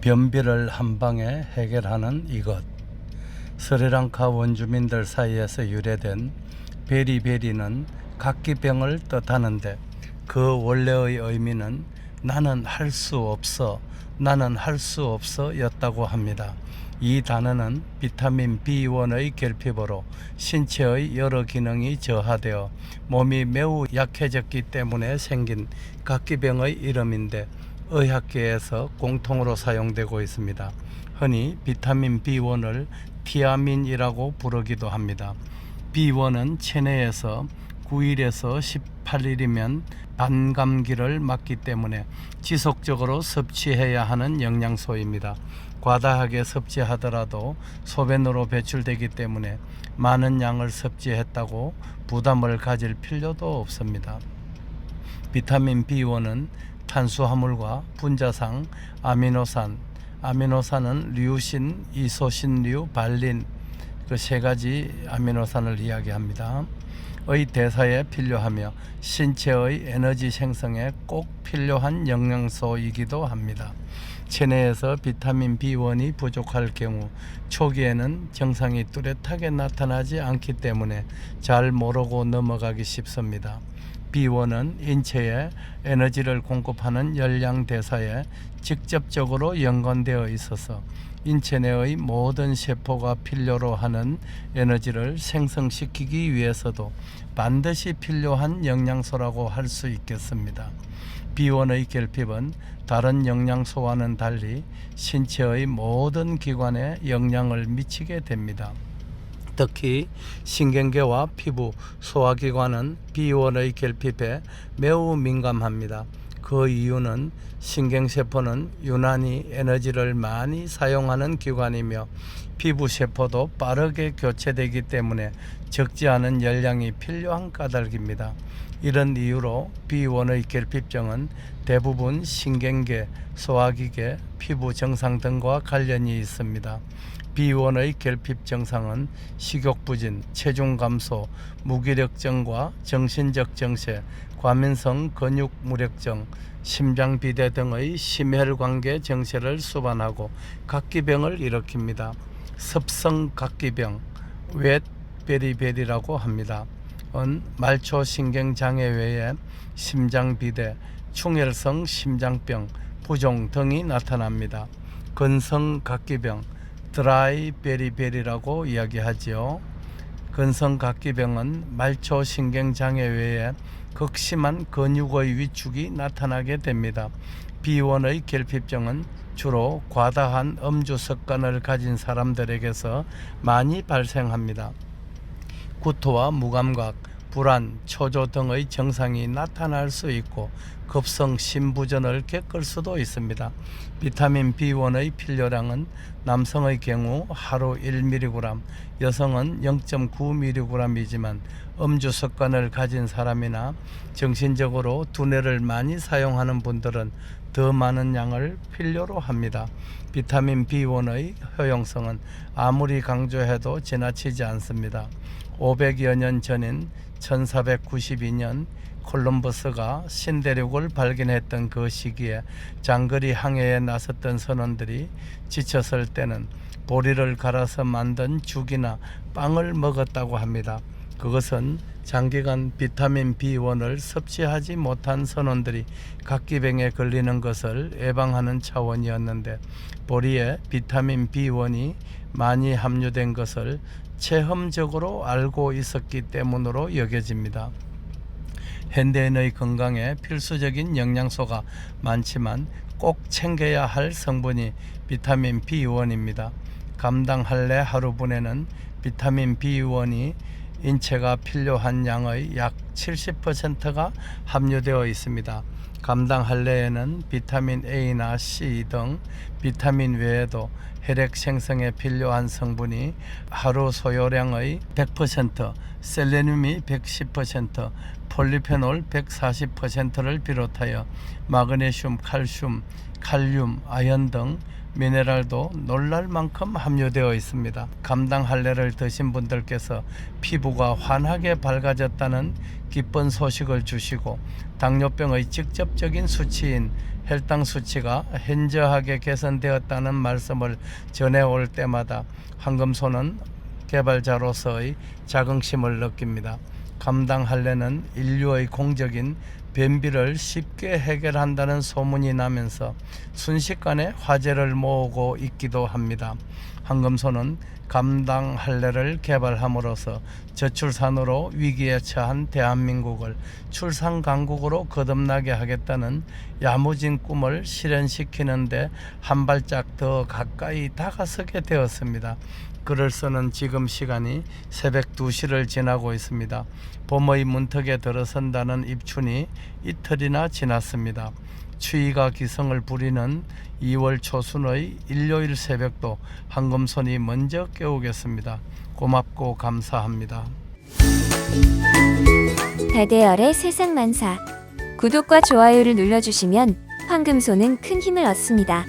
변비를 한 방에 해결하는 이것. 스리랑카 원주민들 사이에서 유래된 베리베리는 각기병을 뜻하는데 그 원래의 의미는 나는 할 수 없어, 나는 할 수 없어 였다고 합니다. 이 단어는 비타민 B1의 결핍으로 신체의 여러 기능이 저하되어 몸이 매우 약해졌기 때문에 생긴 각기병의 이름인데 의학계에서 공통으로 사용되고 있습니다. 흔히 비타민 B1을 티아민이라고 부르기도 합니다. B1은 체내에서 9일에서 18일이면 반감기를 막기 때문에 지속적으로 섭취해야 하는 영양소입니다. 과다하게 섭취하더라도 소변으로 배출되기 때문에 많은 양을 섭취했다고 부담을 가질 필요도 없습니다. 비타민 B1은 탄수화물과 분자상, 아미노산, 아미노산은 류신, 이소신류, 발린 그 세 가지 아미노산을 이야기합니다. 의 대사에 필요하며 신체의 에너지 생성에 꼭 필요한 영양소이기도 합니다. 체내에서 비타민 B1이 부족할 경우 초기에는 증상이 뚜렷하게 나타나지 않기 때문에 잘 모르고 넘어가기 쉽습니다. B1은 인체에 에너지를 공급하는 열량 대사에 직접적으로 연관되어 있어서 인체 내의 모든 세포가 필요로 하는 에너지를 생성시키기 위해서도 반드시 필요한 영양소라고 할 수 있겠습니다. B1의 결핍은 다른 영양소와는 달리 신체의 모든 기관에 영향을 미치게 됩니다. 특히 신경계와 피부, 소화기관은 B1의 결핍에 매우 민감합니다. 그 이유는 신경세포는 유난히 에너지를 많이 사용하는 기관이며 피부 세포도 빠르게 교체되기 때문에 적지 않은 열량이 필요한 까닭입니다. 이런 이유로 B1의 결핍증은 대부분 신경계, 소화기계, 피부 증상 등과 관련이 있습니다. B1의 결핍 증상은 식욕부진, 체중 감소, 무기력증과 정신적 정체, 과민성 근육 무력증, 심장 비대 등의 심혈관계 정체를 수반하고 각기병을 일으킵니다. 습성 각기병, 웻 베리베리라고 합니다. 은 말초 신경 장애 외에 심장 비대, 충혈성 심장병, 부종 등이 나타납니다. 근성 각기병, 드라이 베리베리라고 이야기하지요. 근성각기병은 말초 신경장애 외에 극심한 근육의 위축이 나타나게 됩니다. B1의 결핍증은 주로 과다한 음주 습관을 가진 사람들에게서 많이 발생합니다. 구토와 무감각, 불안, 초조 등의 증상이 나타날 수 있고 급성 심부전을 겪을 수도 있습니다. 비타민 B1의 필요량은 남성의 경우 하루 1mg, 여성은 0.9mg이지만 음주 습관을 가진 사람이나 정신적으로 두뇌를 많이 사용하는 분들은 더 많은 양을 필요로 합니다. 비타민 B1의 효용성은 아무리 강조해도 지나치지 않습니다. 500여 년 전인 1492년 콜럼버스가 신대륙을 발견했던 그 시기에 장거리 항해에 나섰던 선원들이 지쳤을 때는 보리를 갈아서 만든 죽이나 빵을 먹었다고 합니다. 그것은 장기간 비타민 B1을 섭취하지 못한 선원들이 각기병에 걸리는 것을 예방하는 차원이었는데 보리에 비타민 B1이 많이 함유된 것을 체험적으로 알고 있었기 때문으로 여겨집니다. 현대인의 건강에 필수적인 영양소가 많지만 꼭 챙겨야 할 성분이 비타민 B1입니다. 감당 할래 하루분에는 비타민 B1이 인체가 필요한 양의 약 70%가 함유되어 있습니다. 감당 할래에는 비타민 A나 C 등 비타민 외에도 혈액 생성에 필요한 성분이 하루 소요량의 100%, 셀레늄이 110%, 폴리페놀 140%를 비롯하여 마그네슘, 칼슘, 칼륨, 아연 등 미네랄도 놀랄 만큼 함유되어 있습니다. 감당 할례를 드신 분들께서 피부가 환하게 밝아졌다는 기쁜 소식을 주시고 당뇨병의 직접적인 수치인 혈당 수치가 현저하게 개선되었다는 말씀을 전해올 때마다 황금소는 개발자로서의 자긍심을 느낍니다. 감당 할례는 인류의 공적인 변비를 쉽게 해결한다는 소문이 나면서 순식간에 화제를 모으고 있기도 합니다. 황금소는 감당 할례를 개발함으로써 저출산으로 위기에 처한 대한민국을 출산 강국으로 거듭나게 하겠다는 야무진 꿈을 실현시키는데 한 발짝 더 가까이 다가서게 되었습니다. 글을 쓰는 지금 시간이 새벽 2시를 지나고 있습니다. 봄의 문턱에 들어선다는 입춘이 이틀이나 지났습니다. 추위가 기승을 부리는 2월 초순의 일요일 새벽도 황금손이 먼저 깨우겠습니다. 고맙고 감사합니다. 배대열의 세상 만사 구독과 좋아요를 눌러주시면 황금소는 큰 힘을 얻습니다.